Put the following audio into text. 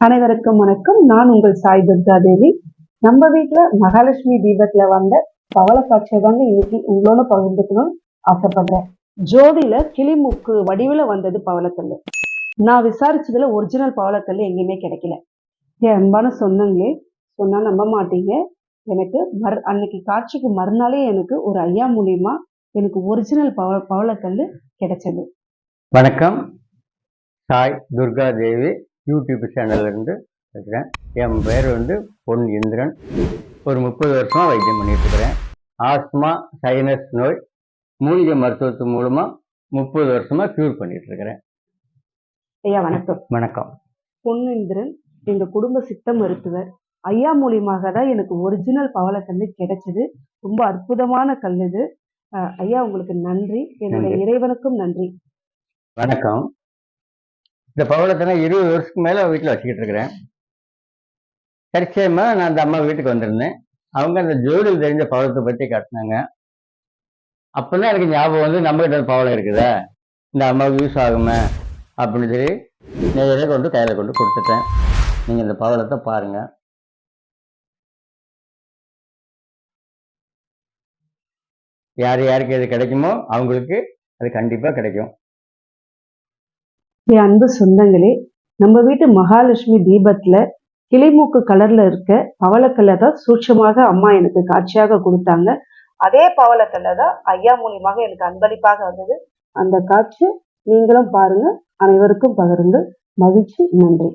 அனைவருக்கும் வணக்கம். நான் உங்கள் சாய் துர்கா தேவி. நம்ம வீட்டுல மகாலட்சுமி தீபத்துல வந்த பவள காட்சியை தாங்க இன்னைக்கு உங்களோட பகிர்ந்துக்கணும்னு ஆசைப்படுறேன். ஜோடியில கிளிமுக்கு வடிவுல வந்தது பவளக்கல் நான் விசாரிச்சதுல ஒரிஜினல் பவளக்கல் எங்கேயுமே கிடைக்கல. என் அன்பான சொன்னங்களே சொன்னா நம்ப மாட்டீங்க. எனக்கு மறு அன்னைக்கு காட்சிக்கு மறுநாளே எனக்கு ஒரு ஐயா மூலியமா எனக்கு ஒரிஜினல் பவ பவளக்கல் கிடைச்சது. வணக்கம். சாய் துர்கா தேவி. யூடியூப் சேனல்ல இருந்து இருக்கிறேன் என் பேர் வந்து பொன் இந்திரன். ஒரு முப்பது வருஷமா வைத்தியம் பண்ணிட்டு இருக்கிறேன். ஆஸ்மா சைனஸ் நோய் மூலிகை மருத்துவத்து மூலமா முப்பது வருஷமா க்யூர் பண்ணிட்டு இருக்கிறேன். ஐயா வணக்கம். வணக்கம். பொன்னிந்திரன் எங்க குடும்ப சித்த மருத்துவர். ஐயா மூலியமாக தான் எனக்கு ஒரிஜினல் பவளக்கல்லு கிடைச்சது. ரொம்ப அற்புதமான கல் இது. ஐயா உங்களுக்கு நன்றி. என்னுடைய. இறைவனுக்கும் நன்றி. வணக்கம். இந்த பவளத்தை நான் இருபது வருஷத்துக்கு மேலே வீட்டில் வச்சுக்கிட்டு இருக்கிறேன். தற்சயமா நான் அந்த அம்மா வீட்டுக்கு வந்திருந்தேன். அவங்க அந்த ஜோடியில் தெரிஞ்ச பவளத்தை பற்றி காட்டினாங்க. அப்போ தான் எனக்கு ஞாபகம் வந்து நம்மகிட்ட பவளம் இருக்குதா? இந்த அம்மாவுக்கு யூஸ் ஆகுமே? அப்படின்னு சொல்லி நேரடியாக கொண்டு கையில் கொண்டு கொடுத்துட்டேன். நீங்கள் இந்த பவளத்தை பாருங்க. யார் யாருக்கு எது கிடைக்குமோ அவங்களுக்கு அது கண்டிப்பாக கிடைக்கும். என் அன்பு சொந்தங்களே நம்ம வீட்டு மகாலட்சுமி தீபத்தில் கிளிமூக்கு கலரில் இருக்க பவளக்கல்லை தான் சூட்சமாக அம்மா எனக்கு காட்சியாக கொடுத்தாங்க. அதே பவளக்கல்லை தான் ஐயா மூலியமாக எனக்கு அன்பளிப்பாக வந்தது. அந்த காட்சி நீங்களும் பாருங்க அனைவருக்கும் பகிருங்கள். மகிழ்ச்சி நன்றி.